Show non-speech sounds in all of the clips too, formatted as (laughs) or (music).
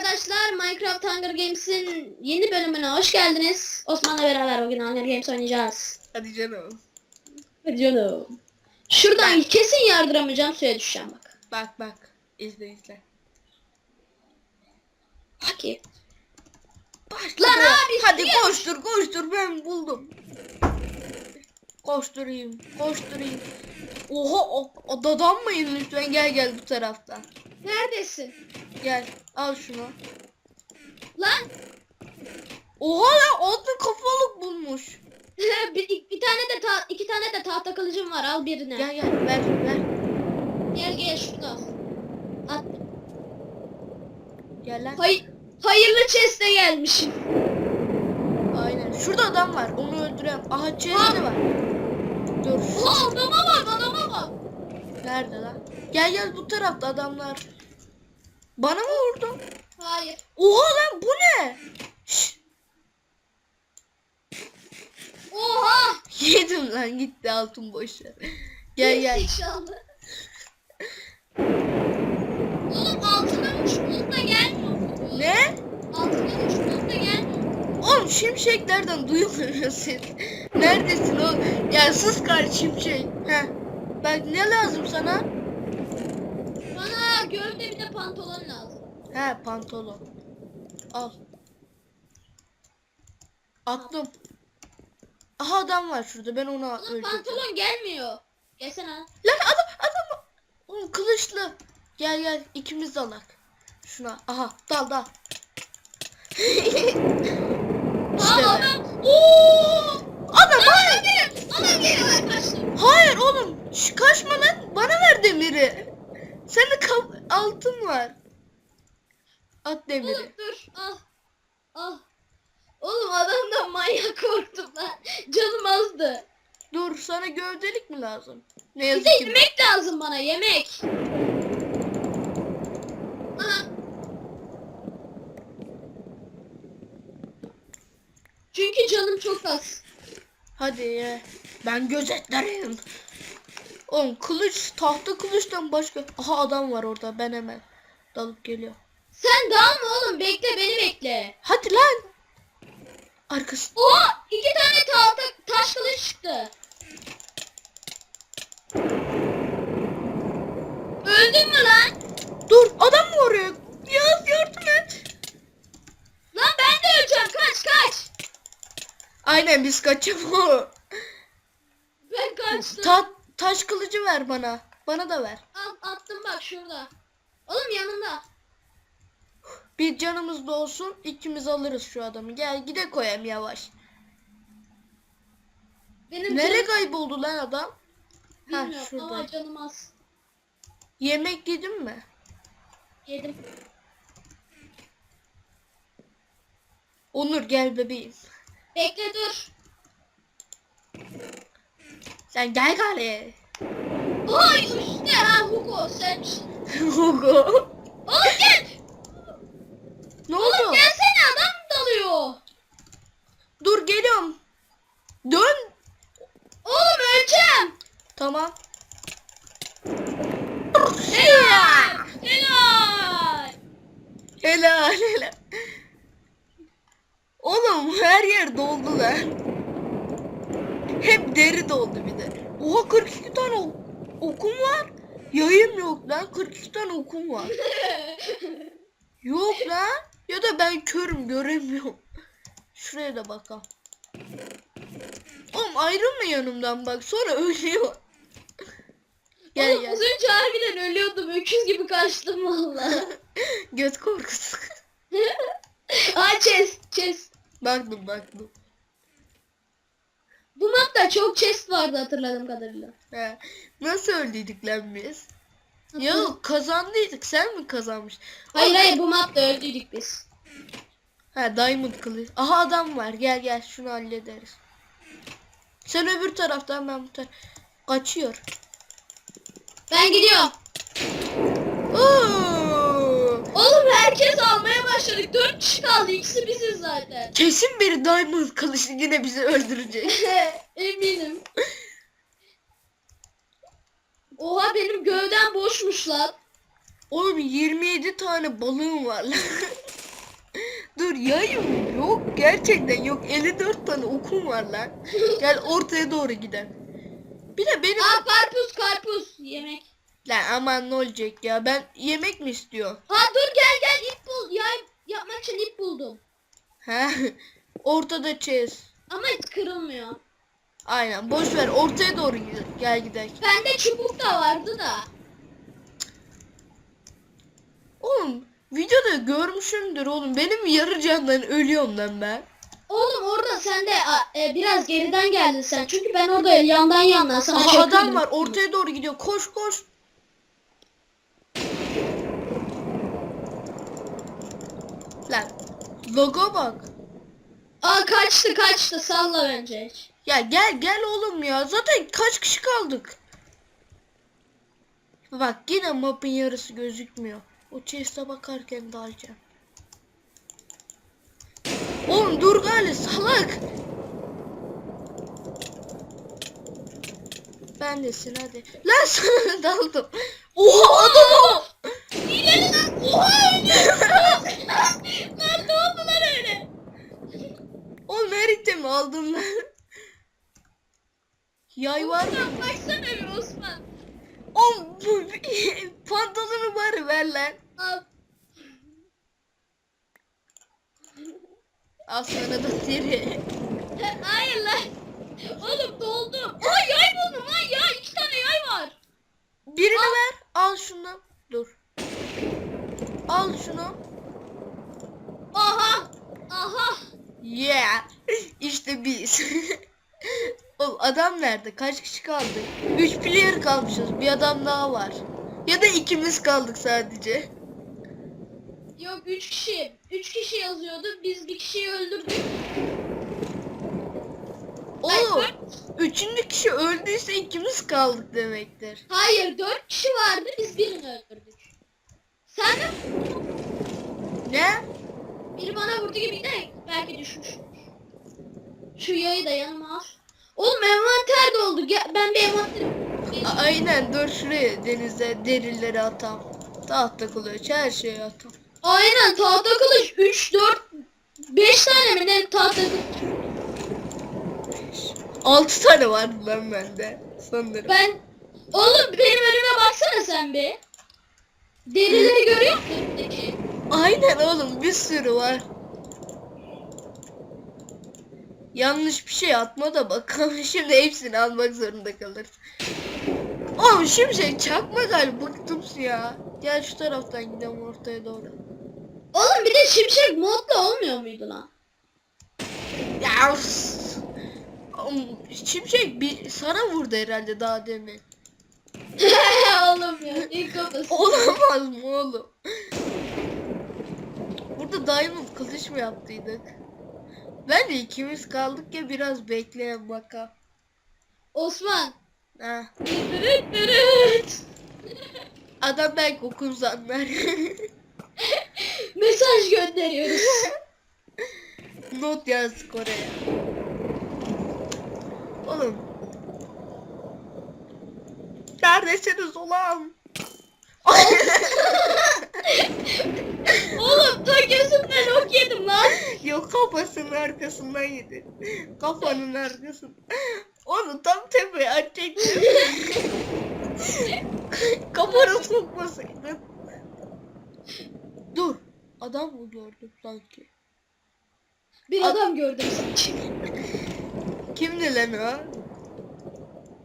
arkadaşlar Minecraft Hunger Games'in yeni bölümüne hoş geldiniz. Osman'la beraber bugün Hunger Games oynayacağız. Hadi canım. Hadi canım. Şuradan kesin yardıramayacağım suya düşeceğim bak. Bak bak. İzle izle. Peki. Başla. Lan abi, Hadi suya koştur koştur ben buldum. Koşturayım koşturayım. Oha o, o dadanmayın lütfen gel gel bu taraftan. Neredesin? Gel al şunu. Lan Oha lan altın kafalık bulmuş. (laughs) bir, bir tane de ta, iki tane de tahta kılıcım var al birini. Gel gel ver ver. Gel gel şurada. At. Gel lan. Hay hayırlı chest'e gelmişim. Aynen. Şurada adam var. Onu öldüren. Aha chest'te var. Dur. Oha adama bak adama bak. Nerede lan? Gel gel bu tarafta adamlar. Bana mı vurdu? Hayır. Oha lan bu ne? Şşş, Oha. yedim lan gitti altın boş ver. Gel gel. İnşallah. Oğlum altına uç bulup da gelmiyor. Ne? Altına uç bulup da gelmiyor. Oğlum şimşeklerden duyulmuyor ses. Neredesin o? Ya sus kar şimşek. Heh. Bak ne lazım sana? Bana gövde bir de pantolon lazım. He pantolon. Al. Attım. Aha adam var şurada ben onu Oğlum pantolon gelmiyor. Gelsene. Lan adam adam. Oğlum kılıçlı. Gel gel ikimiz dalak. Şuna. Aha dal dal. (laughs) işte Aa be. adam. Adam geliyor. Adam geliyor ben kaçtım. Hayır oğlum. Şş, kaçma lan. Bana ver demiri. Senin kap altın var. At demiri. Oğlum dur. Al. Al. Oğlum adamdan manyak korktum lan. (laughs) Canım azdı. Dur sana gövdelik mi lazım? Ne Bir yazık de ki. yemek lazım bana yemek. Aha. Çünkü canım çok az. Hadi ye. Ben gözetlerim. Oğlum kılıç tahta kılıçtan başka. Aha adam var orada ben hemen dalıp geliyor. Sen dalma oğlum bekle beni bekle. Hadi lan. Arkası. Oha iki tane tahta taş kılıç çıktı. Öldün mü lan? Dur adam mı oraya? Yaz yardım et. Lan ben de öleceğim kaç kaç. Biz kaçalım. Ben kaçtım. Ta taş kılıcı ver bana. Bana da ver. Al attım bak şurada. Oğlum yanında. Bir canımız da olsun. ikimiz alırız şu adamı. Gel gide koyayım yavaş. Benim Nereye canım kayboldu lan adam? Ha bilmiyorum şurada. ama canım az. Yemek yedin mi? Yedim. Onur gel bebeğim. Bekle dur. Sen gel gari. Oy işte ha Hugo sen. (laughs) Hugo. Oğlum gel. ne Oğlum oldu? gelsene adam dalıyor. Dur geliyorum. Dön. Oğlum öleceğim. Tamam. Helal. Helal. Helal helal. Oğlum her yer doldu lan. Hep deri doldu bir de. Oha 42 tane ok- okum var. Yayım yok lan 42 tane okum var. (laughs) Yok lan. Ya da ben körüm göremiyorum. Şuraya da bakalım. Oğlum ayrılma yanımdan bak sonra ölüyor. Gel Oğlum gel. az önce harbiden ölüyordum. Öküz gibi kaçtım valla. (laughs) Göz korkusu. (laughs) Aa chest chest. baktım baktım. Bu mapta çok chest vardı hatırladığım kadarıyla. He. Nasıl öldüydük lan biz? Yok kazandıydık sen mi kazanmış? Hayır hayır bu mapta öldüydük biz. Ha diamond kılıç. Aha adam var gel gel şunu hallederiz. Sen öbür taraftan ben bu taraf. Kaçıyor. Ben gidiyorum. Oo! Herkes almaya başladık. Dört kişi kaldı. İkisi biziz zaten. Kesin bir diamond kılıçlı yine bizi öldürecek. (laughs) Eminim. Oha benim gövdem boşmuş lan. Oğlum 27 tane balığım var lan. (laughs) Dur yayım yok gerçekten yok 54 tane okum var lan. (laughs) Gel ortaya doğru gidelim. Bir de benim Aa karpuz karpuz yemek. Lan aman ne olacak ya ben yemek mi istiyor? Ha dur gel gel ip bul. Yay yapmak için ip buldum. He (laughs) ortada çez. Ama kırılmıyor. Aynen boş ver ortaya doğru gide- gel gidelim. Bende çubuk da vardı da. Oğlum videoda görmüşümdür oğlum benim yarı candan ölüyorum lan ben. Oğlum orada sen de a, e, biraz geriden geldin sen. Çünkü ben orada yandan yandan sana çakıyordum. adam var ortaya doğru gidiyor koş koş. Lan logo bak. Aa kaçtı kaçtı salla bence. Ya gel gel oğlum ya. Zaten kaç kişi kaldık? Bak yine mapın yarısı gözükmüyor. O chest'e bakarken dalacağım. Oğlum dur gari salak. Ben desin hadi. Lan sana daldım. Oha adamı. İleri lan. Oha ölüyorum. lan ne oldu lan öyle? Oğlum her itemi aldım lan. Yay var mı? Osman baksana bir Osman. Oğlum bu (laughs) pantolonu bari ver lan. Al. Al sana da deri. Hayır lan. Oğlum doldum. Aa yay buldum lan ya. iki tane yay var. Birini ver. Al şunu. Dur. Al şunu. Aha. Aha. Yeah. (laughs) İşte biz. (laughs) Adam nerede? Kaç kişi kaldık? 3 player kalmışız. Bir adam daha var. Ya da ikimiz kaldık sadece. Yok üç kişi. Üç kişi yazıyordu. Biz bir kişiyi öldürdük. Ay, Oğlum dört- üçüncü kişi öldüyse ikimiz kaldık demektir. Hayır dört kişi vardı. Biz birini öldürdük. Sen de Ne? biri bana vurdu gibi de belki düşmüştür. Şu yayı da yanıma al. Oğlum envanter doldu. Gel, ben bir envanter... Aynen dur şuraya denize derileri atam. Tahta kılıç her şeyi atam. Aynen tahta kılıç 3, 4, 5 tane mi ne tahta kılıç? 6 tane vardı lan bende sanırım. Ben... Oğlum benim önüme baksana sen bir. Derileri görüyor musun? Aynen oğlum bir sürü var. Yanlış bir şey atma da bakalım (laughs) şimdi hepsini almak zorunda kalır. Oğlum şimdi çakma galiba bıktım ya. Gel şu taraftan gidelim ortaya doğru. Oğlum bir de şimşek modla olmuyor muydu lan? Ya Şimşek bir sana vurdu herhalde daha demin. (laughs) oğlum ya ilk kafası. Olamaz mı oğlum? Burada diamond kılıç mı yaptıydık? Ben de ikimiz kaldık ya biraz bekleyen bakalım. Osman. Ha. Adam belki okur zanlar. (laughs) Mesaj gönderiyoruz. (laughs) Not yazdık oraya. Oğlum. Neredesiniz ulan? (laughs) Oğlum ta gözümden ok yedim lan. Yok kafasının arkasından yedi. Kafanın arkasından. Onu tam tepeye atacaktım. Kafana sokmasaydın. Dur. Adam mı gördüm sanki? Bir adam gördüm sanki. Kimdi lan o?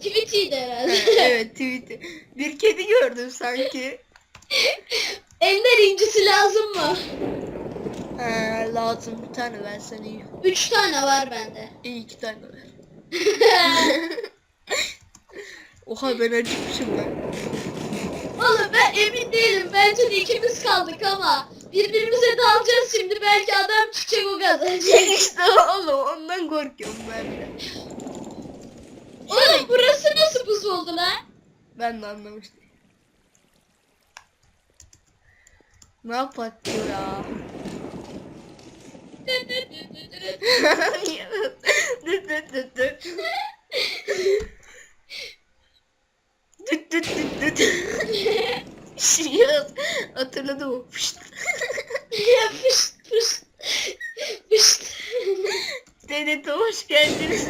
Tweet'iydi Ha, herhalde. evet tweet'i. Bir kedi gördüm sanki. (laughs) Ender incisi lazım mı? Ha, lazım bir tane versen iyi. Üç tane var bende. İyi iki tane ver. (laughs) Oha ben acıkmışım ben. Oğlum ben emin değilim. Bence de ikimiz kaldık ama birbirimize dalacağız şimdi. Belki adam çıkacak o kazanacak. (laughs) işte oğlum ondan korkuyorum ben de. Oğlum burası nasıl buz oldu lan? Ben de anlamıştım. Ne patlıyor ya? Düt düt düt düt. Düt düt düt düt. Şiyat. Hatırladım o. Pışt. Ya pışt pışt. Pışt. Denete hoş geldiniz.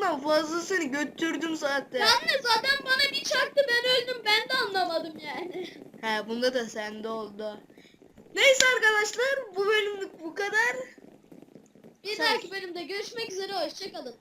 Yarısından fazlasını götürdüm zaten. Anne zaten bana bir çaktı ben öldüm ben de anlamadım yani. (laughs) He bunda da sende oldu. Neyse arkadaşlar bu bölümlük bu kadar. Bir Sen- dahaki bölümde görüşmek üzere hoşçakalın.